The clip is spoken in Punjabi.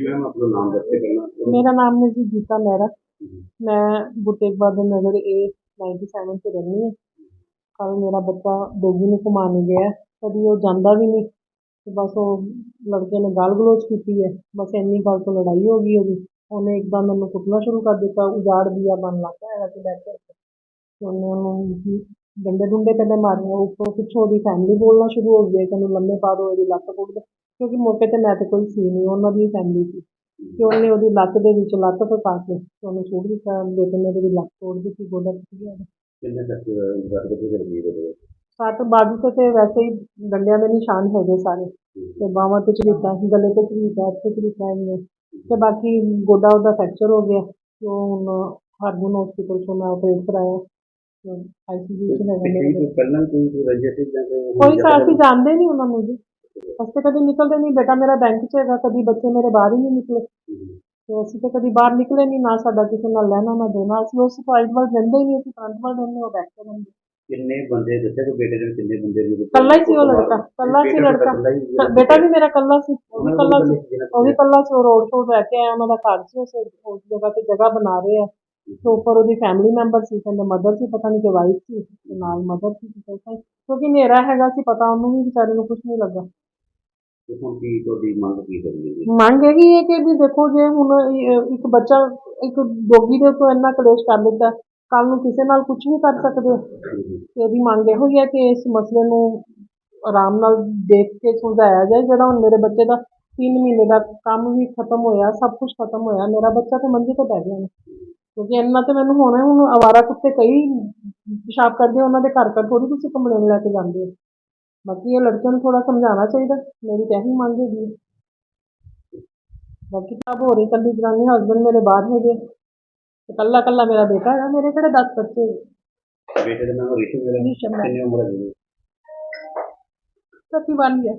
ਜੀ ਮੈਮ ਆਪਣਾ ਨਾਮ ਦੱਸ ਕੇ ਪਹਿਲਾਂ ਮੇਰਾ ਨਾਮ ਹੈ ਜੀ ਗੀਤਾ ਮਹਿਰਾ ਮੈਂ ਬੁਟੇਕ ਬਾਦਲ ਨਗਰ 97 ਤੇ ਰਹਿੰਦੀ ਹਾਂ। ਕੱਲ ਮੇਰਾ ਬੱਚਾ ਡੋਗੀ ਨੂੰ ਘੁਮਾਉਣ ਗਿਆ। ਕਦੀ ਉਹ ਜਾਂਦਾ ਵੀ ਨਹੀਂ। ਤੇ ਬਸ ਉਹ ਲੜਕੇ ਨੇ ਗਾਲ ਗਲੋਚ ਕੀਤੀ ਹੈ। ਬਸ ਇੰਨੀ ਗੱਲ ਤੋਂ ਲੜਾਈ ਹੋ ਗਈ ਉਹਦੀ। ਉਹਨੇ ਇੱਕਦਮ ਮੈਨੂੰ ਕੁੱਟਣਾ ਸ਼ੁਰੂ ਕਰ ਦਿੱਤਾ। ਉਜਾੜ ਦਿਆ ਬਣ ਲੱਗ ਗਿਆ ਸੀ ਬੈਠ ਕੇ। ਤੇ ਉਹਨੇ ਉਹਨੂੰ ਡੰਡੇ ਡੁੰਡੇ ਪਹਿਲੇ ਮਾਰੇ ਉੱਪਰੋਂ ਪਿੱਛੋਂ ਉਹਦੀ ਫੈਮਿਲੀ ਬੋਲਣਾ ਸ਼ੁਰੂ ਹੋ ਗਈ ਕਿ ਇਹਨੂੰ ਲੰਮੇ ਪਾ ਦਿਓ ਇਹਦੀ ਲੱਤ ਕੁੱਟ ਕਿਉਂਕਿ ਮੌਕੇ ਤੇ ਮੈਂ ਤੇ ਕੋਈ ਸੀ ਨਹੀਂ ਉਹਨਾਂ ਦੀ ਫੈਮਿਲੀ ਸੀ। ਤੇ ਉਹਨੇ ਉਹਦੀ ਲੱਤ ਦੇ ਵਿੱਚ ਲੱਤ ਫਸਾ ਕੇ ਤੇ ਉਹਨੂੰ ਸੁੱਟ ਦਿੱਤਾ ਬੇਟੇ ਨੇ ਉਹਦੀ ਲੱਤ ਤੋੜ ਦਿੱਤੀ ਗੋਡਾ ਟੁੱਟ ਗਿਆ। ਕਿੰਨੇ ਤੱਕ ਚੱਲਦੀ ਹੈ ਇਹਦੇ ਸੱਟ ਬਾਜੂ ਤੇ ਤੇ ਵੈਸੇ ਹੀ ਡੰਡਿਆਂ ਦੇ ਨਿਸ਼ਾਨ ਹੈਗੇ ਸਾਰੇ। ਤੇ ਬਾਹਾਂ ਤੇ ਚੜੀਤਾ ਗਲੇ ਤੇ ਚੜੀਤਾ ਇੱਥੇ ਚੜੀਤਾ ਇਹਨੇ ਤੇ ਬਾਕੀ ਗੋਡਾ ਉਹਦਾ ਫ੍ਰੈਕਚਰ ਹੋ ਗਿਆ। ਉਹ ਹੁਣ ਹਰਗੁਨ ਹਸਪੀਟਲ ਤੋਂ ਮੈਂ ਆਪਰੇਟ ਕਰਾਇਆ। ਆਈਸੀਯੂ ਚ ਹੈਗਾ ਮੇਰੇ ਪਿਛਲੀ ਤੋਂ ਪਹਿਲਾਂ ਕੋਈ ਕੋਈ ਰਜਿਸਟਰ ਜਾਂ ਕੋਈ ਸਾਥੀ ਜਾਣਦੇ ਨਹੀਂ ਉਹਨਾਂ ਨੂੰ ਜੀ। ਅਸੀਂ ਤਾਂ ਕਦੀ ਨਿਕਲਦੇ ਨਹੀਂ ਬੇਟਾ ਮੇਰਾ ਬੈਂਕ 'ਚ ਹੈਗਾ ਕਦੀ ਬੱਚੇ ਮੇਰੇ ਬਾਹਰ ਹੀ ਨਹੀਂ ਨਿਕਲੇ। ਤੇ ਅਸੀਂ ਤਾਂ ਕਦੀ ਬਾਹਰ ਨਿਕਲੇ ਨਹੀਂ ਨਾ ਸਾਡਾ ਕਿਸੇ ਨਾਲ ਲੈਣਾ ਨਾ ਦੇਣਾ। ਅਸੀਂ ਉਸ ਸਾਈਡ ਵੱਲ ਜਾਂਦੇ ਹੀ ਨਹੀਂ ਅਸੀਂ ਫਰੰਟ ਵੱਲ ਰਹਿੰਦੇ ਉਹ ਬੈਕ ਤੇ ਰਹਿੰਦੇ। ਕਿੰਨੇ ਬੰਦੇ ਦੱਸਿਆ ਕਿ ਬੇਟੇ ਦੇ ਕਿੰਨੇ ਬੰਦੇ ਨੇ ਕੱਲਾ ਹੀ ਸੀ ਉਹ ਲੜਕਾ ਕੱਲਾ ਸੀ ਲੜਕਾ। ਬੇਟਾ ਵੀ ਮੇਰਾ ਕੱਲਾ ਸੀ ਉਹ ਵੀ ਕੱਲਾ ਸੀ। ਉਹ ਵੀ ਕੱਲਾ ਸੀ ਉਹ ਰੋਡ ਸ਼ੋਅ ਬਹਿ ਕੇ ਆਇਆ ਉਹਨਾਂ ਦਾ ਘਰ ਸੀ ਉਸ ਉਸ ਜਗ੍ਹਾ ਤੇ ਜਗ੍ਹਾ ਬਣਾ ਰਹੇ ਆ। ਤੇ ਉੱਪਰ ਉਹਦੀ ਫੈਮਿਲੀ ਮੈਂਬਰ ਸੀ ਕਹਿੰਦੇ ਮਦਰ ਸੀ ਪਤਾ ਨਹੀਂ ਕਿ ਵਾਈਫ ਸੀ ਤੇ ਨਾਲ ਮਦਰ ਸੀ ਤੇ ਕਿਉਂਕਿ ਹਨੇਰਾ ਹੈਗਾ ਸੀ ਪਤਾ ਉਹਨੂੰ ਵੀ ਵਿਚਾਰੇ ਨੂੰ ਕੁਝ ਨਹੀਂ ਲੱਗਾ। ਹੁਣ ਕੀ ਤੁਹਾਡੀ ਮੰਗ ਕੀ ਕਰਨੀ ਹੈ? ਮੰਗ ਹੈਗੀ ਹੈ ਕਿ ਵੀ ਦੇਖੋ ਜੇ ਹੁਣ ਇਹ- ਇੱਕ ਬੱਚਾ, ਇੱਕ ਡੋਗੀ ਦੇ ਉੱਤੋਂ ਇੰਨਾ ਕਲੇਸ਼ ਕਰ ਲਿੱਤਾ ਕੱਲ ਨੂੰ ਕਿਸੇ ਨਾਲ ਕੁਝ ਵੀ ਕਰ ਸਕਦੇ ਤੇ ਇਹਦੀ ਮੰਗ ਇਹੋ ਹੀ ਹੈ ਕਿ ਇਸ ਮਸਲੇ ਨੂੰ ਆਰਾਮ ਨਾਲ ਦੇਖ ਕੇ ਸੁਲਝਾਇਆ ਜਾਏ, ਜਿਹੜਾ ਹੁਣ ਮੇਰੇ ਬੱਚੇ ਦਾ 3 ਮਹੀਨੇ ਦਾ ਕੰਮ ਵੀ ਖਤਮ ਹੋਇਆ, ਸਭ ਕੁਝ ਖਤਮ ਹੋਇਆ, ਮੇਰਾ ਬੱਚਾ ਤੇ ਮੰਜੇ ਤੇ ਪੈ ਗਿਆ ਨੇ। ਕਿਉਂਕਿ ਇੰਨਾ ਤੇ ਮੈਨੂੰ ਹੋਣਾ ਹੁਣ ਅਵਾਰਾ ਕੁੱਤੇ ਕਈ ਪਿਸ਼ਾਬ ਕਰਦੇ ਉਹਨਾਂ ਦੇ ਘਰ ਘਰ ਥੋੜੀ ਤੁਸੀਂ ਕੰਪਲੇਨ ਲੈ ਕੇ ਜਾਂਦੇ ਹੋ। ਬਾਕੀ ਇਹ ਲੜਕਿਆਂ ਨੂੰ ਥੋੜਾ ਸਮਝਾਉਣਾ ਚਾਹੀਦਾ ਮੇਰੀ ਤਾਂ ਇਹੀ ਮੰਗ ਹੈਗੀ ਹੈ ਬਾਕੀ ਤਾਂ ਹੋ ਰਹੀ ਕੱਲੀ ਜਨਾਨੀ ਹਸਬੰਡ ਮੇਰੇ ਬਾਹਰ ਹੈਗੇ ਤੇ ਕੱਲਾ ਕੱਲਾ ਮੇਰਾ ਬੇਟਾ ਹੈਗਾ ਮੇਰੇ ਕਿਹੜੇ 10 ਬੱਚੇ ਹੈਗੇ। ਬੇਟੇ ਦਾ ਨਾਮ ਰਿਸ਼ਵ ਮੇਰਾ ਰਿਸ਼ਵ ਮੇਰਾ। ਕਿੰਨੀ ਉਮਰ ਹੈ ਜੀ 31 ਹੈ